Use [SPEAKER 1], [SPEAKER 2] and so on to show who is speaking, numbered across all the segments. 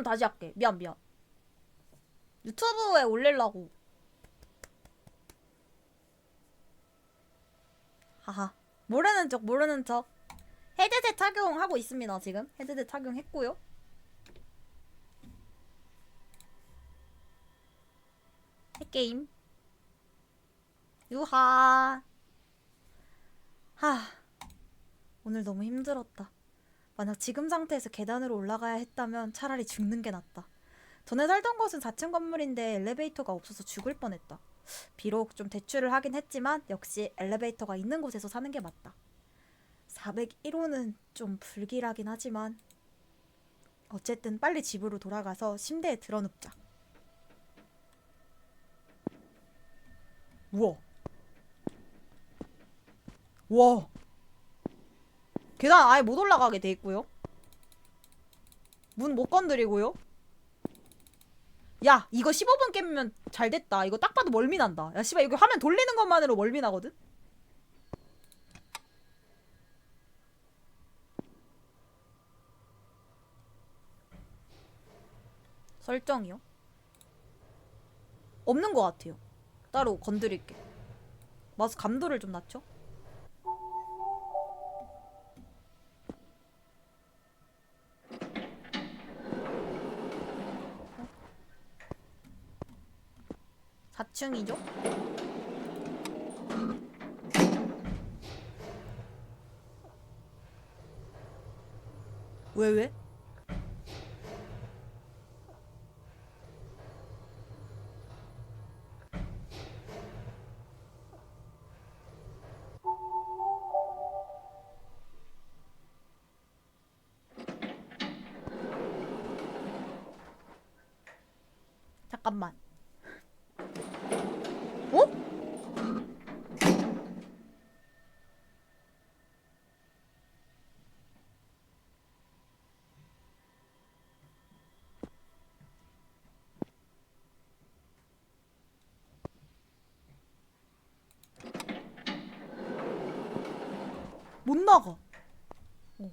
[SPEAKER 1] 좀 다시 할게. 미안 미안. 유튜브에 올리려고. 하하. 모르는 척 모르는 척. 헤드셋 착용하고 있습니다 지금. 헤드셋 착용했고요. 게임. 유하. 하. 오늘 너무 힘들었다. 만약 지금 상태에서 계단으로 올라가야 했다면 차라리 죽는 게 낫다. 전에 살던 곳은 4층 건물인데 엘리베이터가 없어서 죽을 뻔했다. 비록 좀 대출을 하긴 했지만 역시 엘리베이터가 있는 곳에서 사는 게 맞다. 401호는 좀 불길하긴 하지만 어쨌든 빨리 집으로 돌아가서 침대에 드러눕자. 우와. 우와. 계단 아예 못 올라가게 돼 있고요. 문 못 건드리고요. 야, 이거 15분 깨면 잘 됐다. 이거 딱 봐도 멀미 난다. 야, 씨발, 이거 화면 돌리는 것만으로 멀미 나거든? 설정이요? 없는 것 같아요. 따로 건드릴게. 마우스 감도를 좀 낮춰. 층이죠 왜 왜? 잠깐만. 어? 못 나가. 어.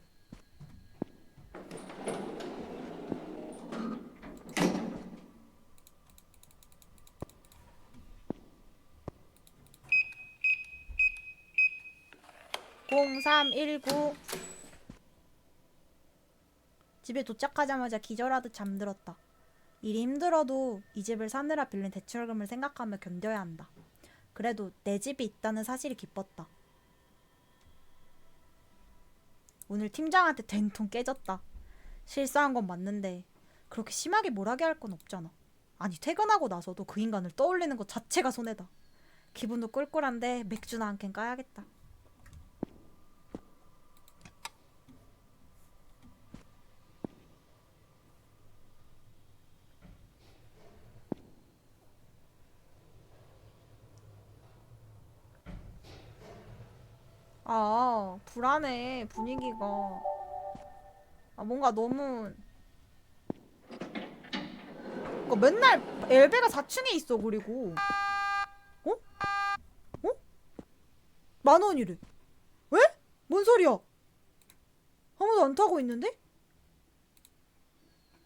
[SPEAKER 1] (0319) 집에 도착하자마자 기절하듯 잠들었다. 일이 힘들어도 이 집을 사느라 빌린 대출금을 생각하며 견뎌야 한다. 그래도 내 집이 있다는 사실이 기뻤다. 오늘 팀장한테 된통 깨졌다. 실수한 건 맞는데 그렇게 심하게 몰하게 할 건 없잖아. 아니 퇴근하고 나서도 그 인간을 떠올리는 것 자체가 손해다. 기분도 꿀꿀한데 맥주나 한 캔 까야겠다. 아, 불안해, 분위기가. 아, 뭔가 너무. 그러니까 맨날 엘베가 4층에 있어, 그리고. 어? 어? 만 원이래. 왜? 뭔 소리야? 아무도 안 타고 있는데?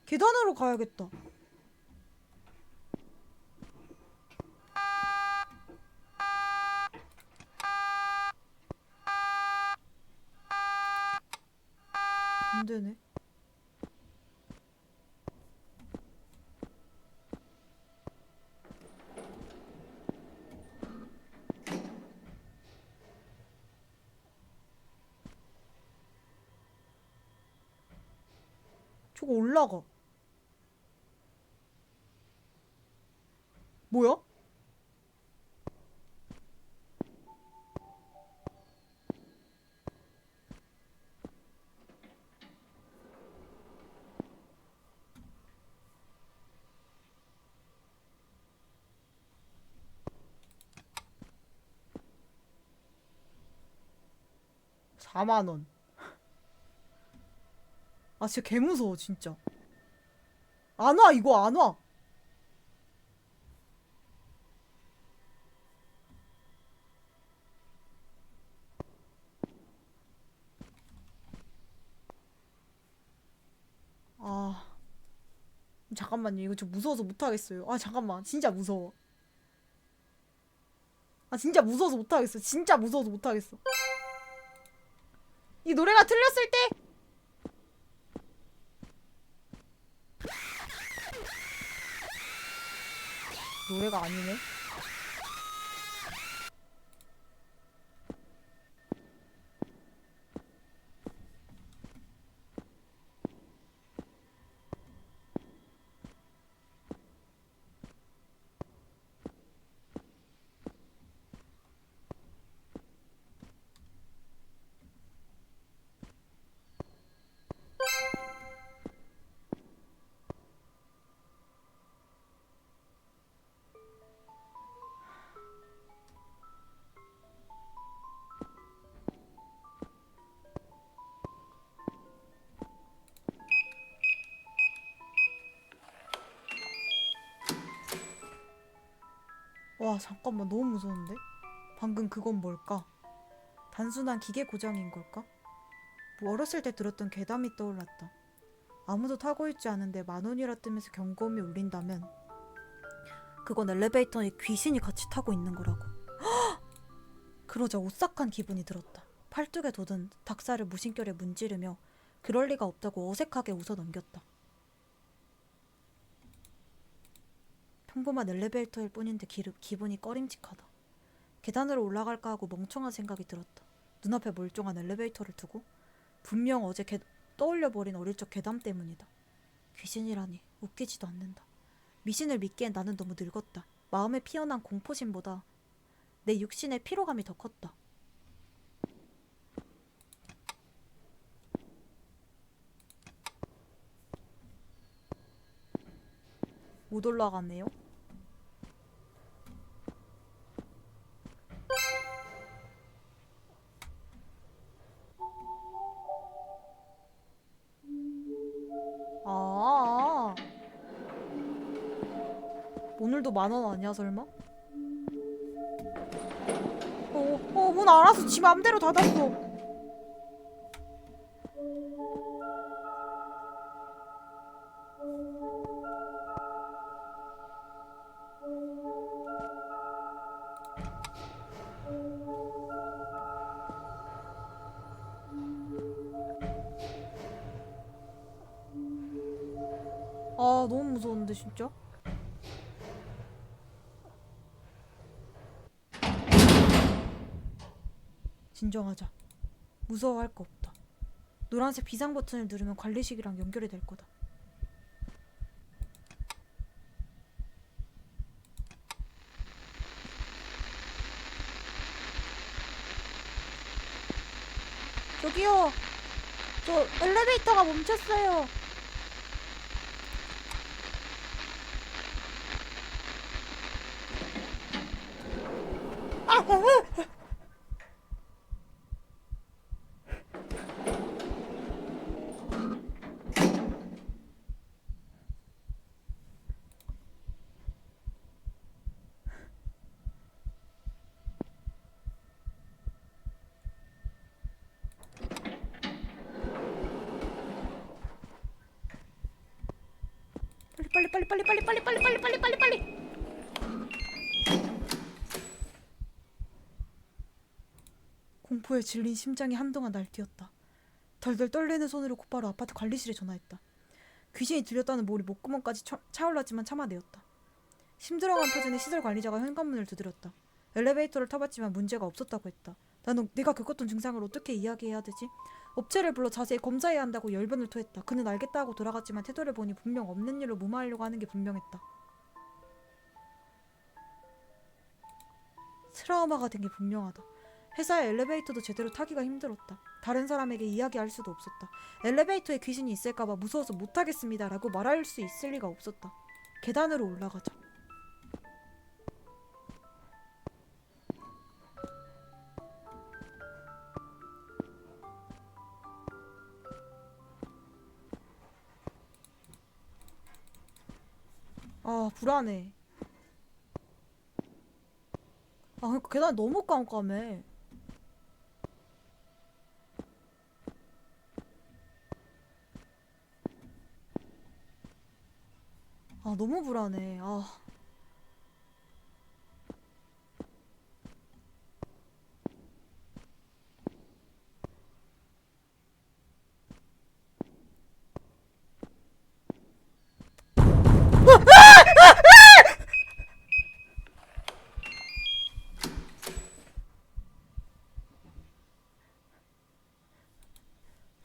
[SPEAKER 1] 계단으로 가야겠다. 안 되네. 4만 원. 아 진짜 개 무서워 진짜. 안 와 이거 안 와. 아 잠깐만요 이거 저 무서워서 못하겠어요 아 잠깐만 진짜 무서워 아 진짜 무서워서 못하겠어 진짜 무서워서 못하겠어 이 노래가 틀렸을 때! 노래가 아니네. 와, 잠깐만. 너무 무서운데? 방금 그건 뭘까? 단순한 기계 고장인 걸까? 뭐 어렸을 때 들었던 괴담이 떠올랐다. 아무도 타고 있지 않은데 만 원이라 뜨면서 경고음이 울린다면 그건 엘리베이터에 귀신이 같이 타고 있는 거라고. 헉! 그러자 오싹한 기분이 들었다. 팔뚝에 돋은 닭살을 무심결에 문지르며 그럴 리가 없다고 어색하게 웃어 넘겼다. 평범한 엘리베이터일 뿐인데 기, 기분이 꺼림직하다. 계단으로 올라갈까 하고 멍청한 생각이 들었다. 눈앞에 멀쩡한 엘리베이터를 두고 분명 어제 개, 떠올려버린 어릴 적 괴담 때문이다. 귀신이라니 웃기지도 않는다. 미신을 믿기엔 나는 너무 늙었다. 마음에 피어난 공포심보다 내 육신의 피로감이 더 컸다. 못 올라가네요. 오늘도 만 원 아니야 설마? 어, 어, 문 알아서 지 맘대로 닫았어. 아, 너무 무서운데 진짜. 진정하자. 무서워할 거 없다. 노란색 비상 버튼을 누르면 관리식이랑 연결이 될 거다. 저기요. 저 엘리베이터가 멈췄어요. 아, 아, 아. 공포에 질린 심장이 한동안 날뛰었다. 덜덜 떨리는 손으로 곧바로 아파트 관리실에 전화했다. 귀신이 들렸다는 몰이 목구멍까지 차, 차올랐지만 참아내었다. 힘들어간 표정의 시설 관리자가 현관문을 두드렸다. 엘리베이터를 타봤지만 문제가 없었다고 했다. 나는 내가 겪었던 증상을 어떻게 이야기해야 되지? 업체를 불러 자세히 검사해야 한다고 열변을 토했다. 그는 알겠다 하고 돌아갔지만 태도를 보니 분명 없는 일로 무마하려고 하는 게 분명했다. 트라우마가 된 게 분명하다. 회사의 엘리베이터도 제대로 타기가 힘들었다. 다른 사람에게 이야기할 수도 없었다. 엘리베이터에 귀신이 있을까봐 무서워서 못하겠습니다. 라고 말할 수 있을 리가 없었다. 계단으로 올라가자. 아, 불안해. 아, 그러니까 계단이 너무 깜깜해. 아 너무 불안해. 아.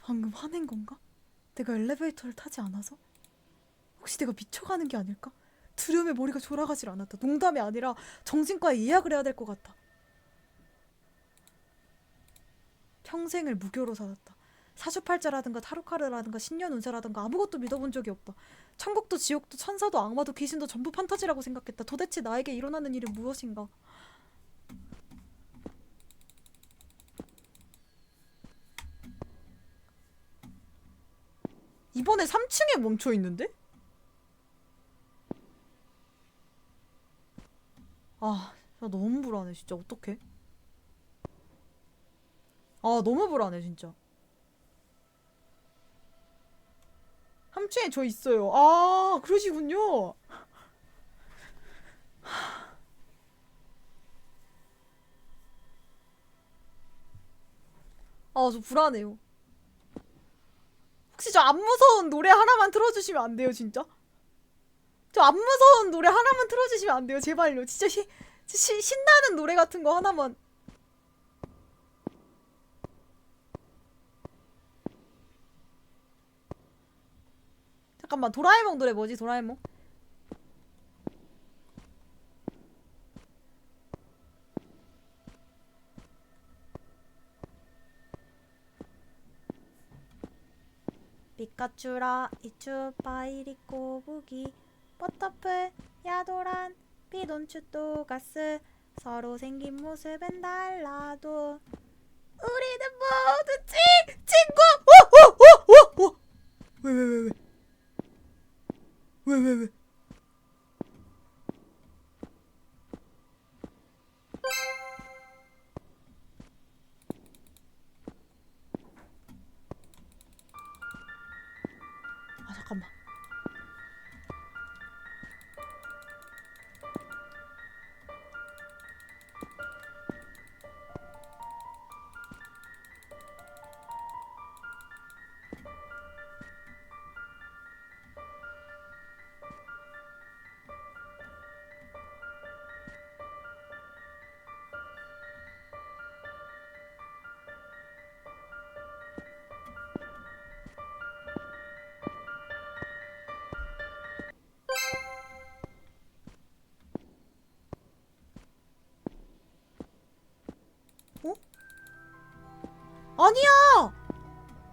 [SPEAKER 1] 방금 화낸 건가? 내가 엘리베이터를 타지 않아서? 혹시 내가 미쳐가는 게 아닐까? 두려움에 머리가 돌아가질 않았다. 농담이 아니라 정신과에 예약을 해야 될 것 같다. 평생을 무교로 살았다. 사주팔자라든가 타로카르라든가 신년 운세라든가 아무것도 믿어본 적이 없다. 천국도 지옥도 천사도 악마도 귀신도 전부 판타지라고 생각했다. 도대체 나에게 일어나는 일은 무엇인가? 이번에 3층에 멈춰 있는데? 아, 나 너무 불안해, 진짜. 어떡해? 아, 너무 불안해, 진짜. 3층에 저 있어요. 아, 그러시군요. 아, 저 불안해요. 혹시 저 안 무서운 노래 하나만 틀어주시면 안 돼요, 진짜? 저 안 무서운 노래 하나만 틀어주시면 안 돼요, 제발요. 진짜 시, 시, 신나는 노래 같은 거 하나만. 잠깐만, 도라에몽 노래 뭐지, 도라에몽? 피카츄라 이츄 파이리 꼬부기 버터풀 야도란 비돈추 또가스 서로 생긴 모습은 달라도 아니야!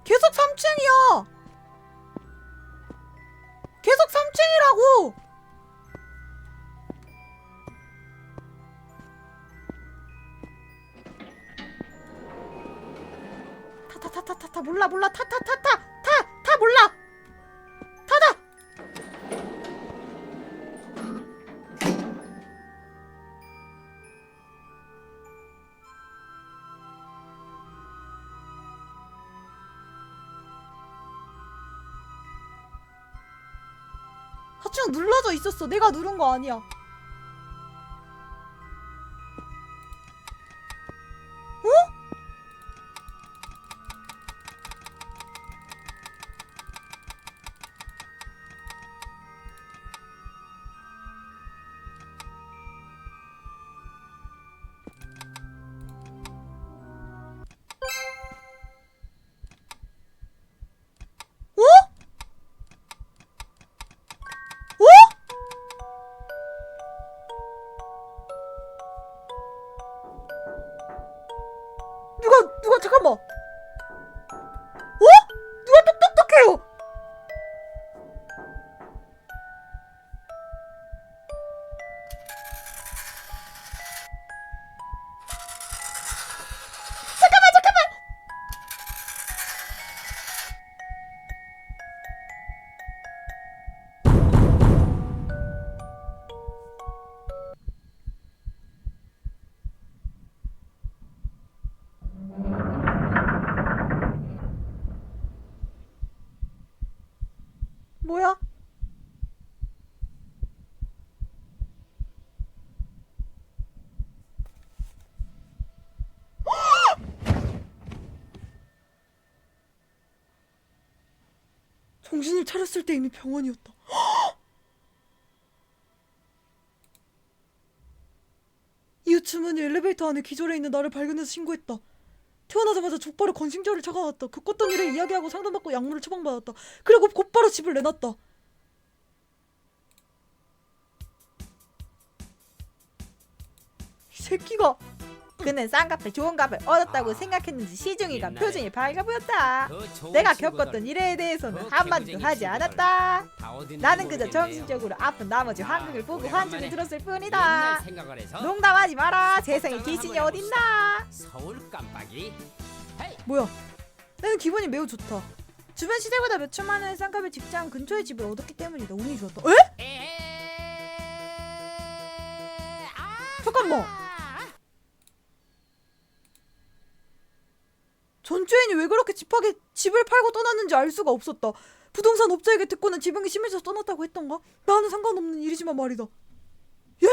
[SPEAKER 1] 계속 3층이야! 계속 3층이라고! 타타타타타타 몰라 몰라 타타타타 눌러져 있었어. 내가 누른 거 아니야 누가 누가 잠깐만. 정신을 차렸을 때 이미 병원이었다. 이웃 주문이 엘리베이터 안에 기절해 있는 나를 발견해서 신고했다. 태어나자마자 족바로 건심절을 쳐가왔다. 겪었던 일을 이야기하고 상담받고 약물을 처방받았다. 그리고 곧바로 집을 내놨다. 이 새끼가 그는 쌍꺼풀 좋은 값을 얻었다고 생각했는지 시중이가 표정이 밝아 보였다. 내가. 겪었던 일에 대해서는
[SPEAKER 2] 그
[SPEAKER 1] 한마디도 하지. 않았다. 나는 그저. 정신적으로 아픈 나머지
[SPEAKER 2] 자,
[SPEAKER 1] 환경을 보고 환증을 들었을 뿐이다. 농담하지 마라. 세상에 귀신이 어딨나?
[SPEAKER 2] 서울 깜빡이
[SPEAKER 1] 뭐야? 나는 기분이 매우 좋다. 주변 시대보다 몇 천 만 원의 쌍값의 직장 근처에 집을 얻었기 때문이다. 운이 좋았다. 에?
[SPEAKER 2] 아
[SPEAKER 1] 잠깐만. 전주인이 왜 그렇게 집하게 집을 팔고 떠났는지 알 수가 없었다. 부동산 업자에게 듣고는 지병이 심해져서 떠났다고 했던가? 나는 상관없는 일이지만 말이다. 예?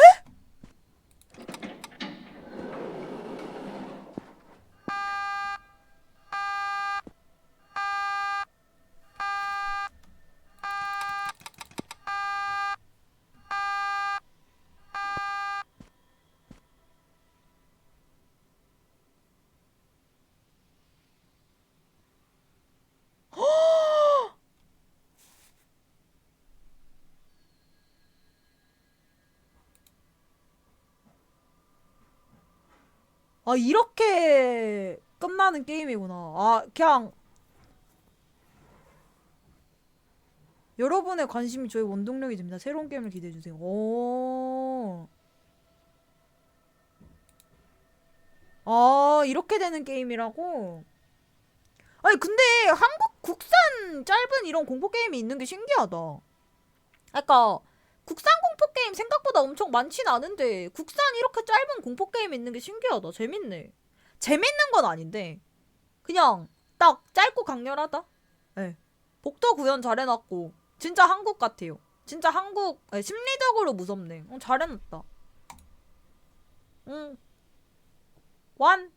[SPEAKER 1] 아 이렇게 끝나는 게임이구나. 아 그냥 여러분의 관심이 저의 원동력이 됩니다. 새로운 게임을 기대해 주세요. 오. 아 이렇게 되는 게임이라고? 아니 근데 한국 국산 짧은 이런 공포 게임이 있는 게 신기하다. 아까 국산 공포 게임 생각보다 엄청 많진 않은데 국산 이렇게 짧은 공포 게임 있는 게 신기하다. 재밌네. 재밌는 건 아닌데 그냥 딱 짧고 강렬하다. 예. 복도 구현 잘해놨고 진짜 한국 같아요. 진짜 한국 예, 심리적으로 무섭네. 어, 잘해놨다. 응. 완